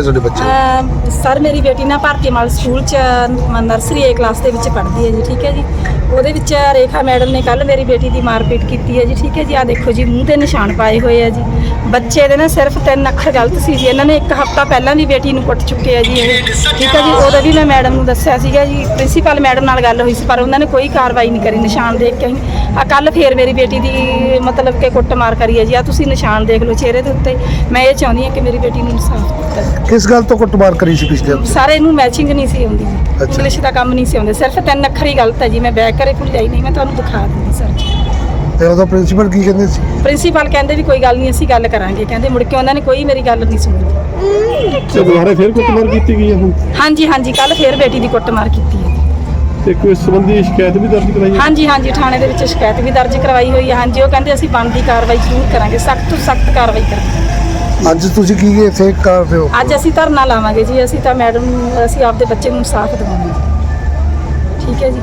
ਹੈ ਤੁਹਾਡੇ ਬੱਚੇ? ਅਮ ਸਰ ਮੇਰੀ ਬੇਟੀ ਨਾ ਭਾਰਤੀ ਮਾਲ ਸਕੂਲ ਚ ਨਰਸਰੀ ਏ ਕਲਾਸ ਦੇ ਵਿੱਚ ਪੜ੍ਹਦੀ ਹੈ ਜੀ, ਠੀਕ ਹੈ ਜੀ। ਉਹਦੇ ਵਿੱਚ ਰੇਖਾ ਮੈਡਮ ਨੇ ਕੱਲ ਮੇਰੀ ਬੇਟੀ ਦੀ ਮਾਰਪੀਟ ਕੀਤੀ ਹੈ ਜੀ ਠੀਕ ਹੈ ਜੀ ਆ ਦੇਖੋ ਜੀ ਮੂੰਹ ਤੇ ਨਿਸ਼ਾਨ ਪਾਏ ਹੋਏ ਆ ਜੀ। ਬੱਚੇ ਦੇ ਨਾ ਸਿਰਫ ਤਿੰਨ ਅੱਖਰ ਗਲਤ ਸੀ ਜੀ ਇਹਨਾਂ ਨੇ ਇੱਕ ਹਫਤਾ ਪਹਿਲਾਂ ਵੀ ਬੇਟੀ ਨੂੰ ਕੁੱਟ ਚੁੱਕੇ ਆ ਜੀ ਇਹ। ਠੀਕ ਹੈ ਜੀ ਉਦੋਂ ਵੀ ਮੈਂ ਮੈਡਮ ਨੂੰ ਦੱਸਿਆ ਸੀਗਾ ਜੀ ਪ੍ਰਿੰਸੀਪਲ ਮੈਡਮ ਨਾਲ ਗੱਲ ਹੋਈ ਸੀ ਪਰ ਉਹਨਾਂ ਨੇ ਕੋਈ ਕਾਰਵਾਈ ਨਹੀਂ ਕਰੀ ਨਿਸ਼ਾਨ ਦੇਖ ਕੇ ਆ ਕੱਲ ਫੇਰ ਮੇਰੀ ਬੇਟੀ ਦੀ ਮਤਲਬ ਕਿ ਕੁੱਟਮਾਰ ਕਰੀ ਹੈ ਜੀ ਆ ਤੁਸੀਂ ਨਿਸ਼ਾਨ ਦੇਖ ਲਓ ਚਿਹਰੇ ਦੇ ਉੱਤੇ। ਮੈਂ ਇਹ ਚਾਹੁੰਦੀ ਹਾਂ ਕਿ ਮੇਰੀ ਬੇਟੀ ਨੂੰ ਇਨਸਾਫ ਦਿੱਤਾ ਕਿਸ ਗੱਲ ਤੋਂ ਕੁੱਟਮਾਰ ਕਰੀ ਸੀ ਪਿਛਲੇ ਸਾਰੇ ਨੂੰ ਮੈਚਿੰਗ ਨਹੀਂ ਸੀ ਅੱਛਾ। ਇੰਗਲਿਸ਼ ਦਾ ਕੰਮ ਨਹੀਂ ਸੀ ਆਉਂਦੇ। ਸਿਰਫ ਤਿੰਨ ਅੱਖਰ ਹੀ ਗਲਤ ਹੈ ਜੀ। ਮੈਂ ਬੈਕ ਕਰੇ ਭੁੱਲ ਜਾਈ। ਨਹੀਂ ਮੈਂ ਤੁਹਾਨੂੰ ਦਿਖਾ ਦਿੰਦੀ ਸਰ ਜੀ ਤੇ ਉਹਦਾ ਪ੍ਰਿੰਸੀਪਲ ਕੀ ਕਹਿੰਦੇ ਸੀ? ਪ੍ਰਿੰਸੀਪਲ ਕਹਿੰਦੇ ਵੀ ਕੋਈ ਗੱਲ ਨਹੀਂ ਅਸੀਂ ਗੱਲ ਕਰਾਂਗੇ। ਕਹਿੰਦੇ ਮੁੜ ਕੇ ਉਹਨਾਂ ਨੇ ਕੋਈ ਮੇਰੀ ਗੱਲ ਨਹੀਂ ਸੁਣੀ। ਤੇ ਦੁਬਾਰਾ ਫਿਰ ਕੁੱਟਮਾਰ ਕੀਤੀ ਗਈ ਹੈ ਹੁਣ? ਹਾਂਜੀ ਹਾਂਜੀ। ਕੱਲ ਫੇਰ ਬੇਟੀ ਦੀ ਕੁੱਟਮਾਰ ਕੀਤੀ ਹੈ। ਤੇ ਕੋਈ ਸੰਬੰਧੀ ਸ਼ਿਕਾਇਤ ਵੀ ਦਰਜ ਕਰਾਈ ਹੈ? ਹਾਂਜੀ ਹਾਂਜੀ। ਥਾਣੇ ਦੇ ਵਿੱਚ ਸ਼ਿਕਾਇਤ ਵੀ ਦਰਜ ਕਰਵਾਈ ਹੋਈ ਹੈ। ਹਾਂਜੀ ਉਹ ਕਹਿੰਦੇ ਅਸੀਂ ਬਣਦੀ ਕਾਰਵਾਈ ਜ਼ਰੂਰ ਕਰਾਂਗੇ। ਸਖਤ ਤੋਂ ਸਖਤ ਕਾਰਵਾਈ ਕਰਾਂਗੇ। ਅੱਜ ਤੁਸੀਂ ਕੀ ਇੱਥੇ ਕਰ ਰਹੇ ਹੋ? ਅੱਜ ਅਸੀਂ ਧਰਨਾ ਲਾਵਾਂਗੇ ਜੀ ਅਸੀਂ ਤਾਂ ਮੈਡਮ ਨੂੰ ਅਸੀਂ ਆਪਦੇ ਬੱਚੇ ਨੂੰ ਇਨਸਾਫ ਦਿਵਾਵਾਂਗੇ ਠੀਕ ਹੈ ਜੀ।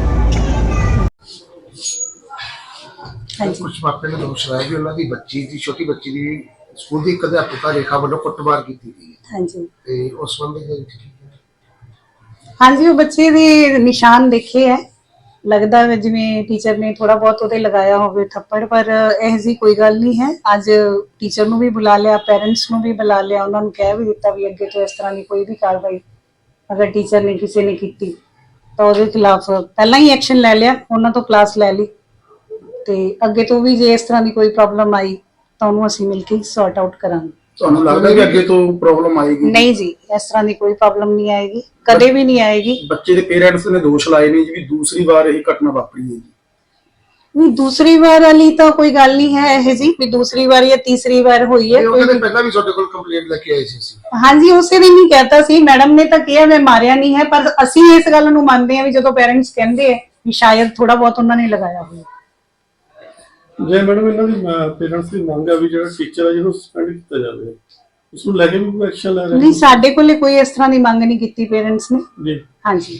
ਹਾਂਜੀ। ਕੁਝ ਮਾਪੇ ਨੇ ਦੋਸ਼ ਲਾਇਆ ਕਿ ਉਹਨਾਂ ਦੀ ਬੱਚੀ ਦੀ ਛੋਟੀ ਬੱਚੀ ਦੀ ਸਕੂਲ ਦੀ ਇੱਕ ਅਧਿਆਪਕਾ ਰੇਖਾ ਵੱਲੋਂ ਕੁੱਟਮਾਰ ਕੀਤੀ ਗਈ ਹੈ। ਹਾਂਜੀ। ਤੇ ਉਸ ਸੰਬੰਧੀ ਦੇ ਵਿੱਚ ਹਾਂਜੀ ਉਹ ਬੱਚੇ ਦੇ ਨਿਸ਼ਾਨ ਦੇਖੇ ਹੈ। ਲੱਗਦਾ ਹੈ ਜਿਵੇਂ ਟੀਚਰ ਨੇ ਥੋੜਾ ਬਹੁਤ ਉਹਦੇ ਲਗਾਇਆ ਹੋਵੇ ਥੱਪੜ, ਪਰ ਇਹ ਜੀ ਕੋਈ ਗੱਲ ਨਹੀਂ ਹੈ। ਅੱਜ ਟੀਚਰ ਨੂੰ ਵੀ ਬੁਲਾ ਲਿਆ ਪੇਰੈਂਟਸ ਨੂੰ ਵੀ ਬੁਲਾ ਲਿਆ, ਉਹਨਾਂ ਨੂੰ ਕਹਿ ਵੀ ਦਿੱਤਾ ਵੀ ਅੱਗੇ ਤੋਂ ਇਸ ਤਰ੍ਹਾਂ ਦੀ ਕੋਈ ਵੀ ਕਾਰਵਾਈ ਅਗਰ ਟੀਚਰ ਨੇ ਕਿਸੇ ਨੇ ਕੀਤੀ, ਤਾਂ ਉਹਦੇ ਖਿਲਾਫ ਪਹਿਲਾਂ ਹੀ ਐਕਸ਼ਨ ਲੈ ਲਿਆ, ਉਹਨਾਂ ਤੋਂ ਕਲਾਸ ਲੈ ਲਈ। ਤੇ ਅੱਗੇ ਤੋਂ ਵੀ ਜੇ ਇਸ ਤਰ੍ਹਾਂ ਦੀ ਕੋਈ ਪ੍ਰੋਬਲਮ ਆਈ, ਤਾਂ ਉਹਨੂੰ ਅਸੀਂ ਮਿਲ ਕੇ ਸੌਰਟ ਆਊਟ ਕਰਾਂਗੇ। ਤੁਹਾਨੂੰ ਲੱਗਦਾ ਕਿ ਅੱਗੇ ਤੋਂ ਪ੍ਰੋਬਲਮ ਆਏਗੀ? ਨਹੀਂ ਜੀ ਇਸ ਤਰ੍ਹਾਂ ਦੀ ਕੋਈ ਪ੍ਰੋਬਲਮ ਨਹੀਂ ਆਏਗੀ ਕਦੇ ਵੀ ਨਹੀਂ ਆਏਗੀ। ਬੱਚੇ ਦੇ ਪੇਰੈਂਟਸ ਨੇ ਦੋਸ਼ ਲਾਏ ਨੇ ਜੀ ਵੀ ਦੂਸਰੀ ਵਾਰ ਇਹ ਘਟਨਾ ਵਾਪਰੀ ਹੈ ਜੀ। ਨਹੀਂ ਦੂਸਰੀ ਵਾਰ ਵਾਲੀ ਤਾਂ ਕੋਈ ਗੱਲ ਨਹੀਂ ਹੈ ਇਹ ਜੀ ਵੀ ਦੂਸਰੀ ਵਾਰ ਜਾਂ ਤੀਸਰੀ ਵਾਰ ਹੋਈ ਹੈ ਇਹ ਪਹਿਲਾਂ ਵੀ ਤੁਹਾਡੇ ਕੋਲ ਕੰਪਲੇਂਟ ਲੈ ਕੇ ਆਏ ਸੀ ਅਸੀਂ। ਹਾਂਜੀ ਉਸੇ ਦਿਨ ਹੀ ਕਹਿਤਾ ਸੀ ਮੈਡਮ ਨੇ ਤਾਂ ਕਿਹਾ ਮੈਂ ਮਾਰਿਆ ਨਹੀਂ ਹੈ ਪਰ ਅਸੀਂ ਇਸ ਗੱਲ ਨੂੰ ਮੰਨਦੇ ਹਾਂ ਵੀ ਜਦੋਂ ਪੇਰੈਂਟਸ ਕਹਿੰਦੇ ਆ ਵੀ ਸ਼ਾਇਦ ਥੋੜਾ ਬਹੁਤ ਉਹਨਾਂ ਨੇ ਲਗਾਇਆ ਹੋਵੇ ਜੇ ਮੈਡਮ ਇਹਨਾਂ ਦੀ ਪੇਰੈਂਟਸ ਦੀ ਮੰਗ ਹੈ ਵੀ ਜਿਹੜਾ ਟੀਚਰ ਹੈ ਜਿਹਨੂੰ ਸਸਪੈਂਡ ਕੀਤਾ ਜਾਵੇ ਉਸ ਨੂੰ ਲੈ ਕੇ ਵੀ ਕੋਈ ਐਕਸ਼ਨ ਲੈ ਰਹੇ ਨਹੀਂ ਸਾਡੇ ਕੋਲੇ ਕੋਈ ਇਸ ਤਰ੍ਹਾਂ ਦੀ ਮੰਗ ਨਹੀਂ ਕੀਤੀ ਪੇਰੈਂਟਸ ਨੇ। ਜੀ। ਹਾਂਜੀ।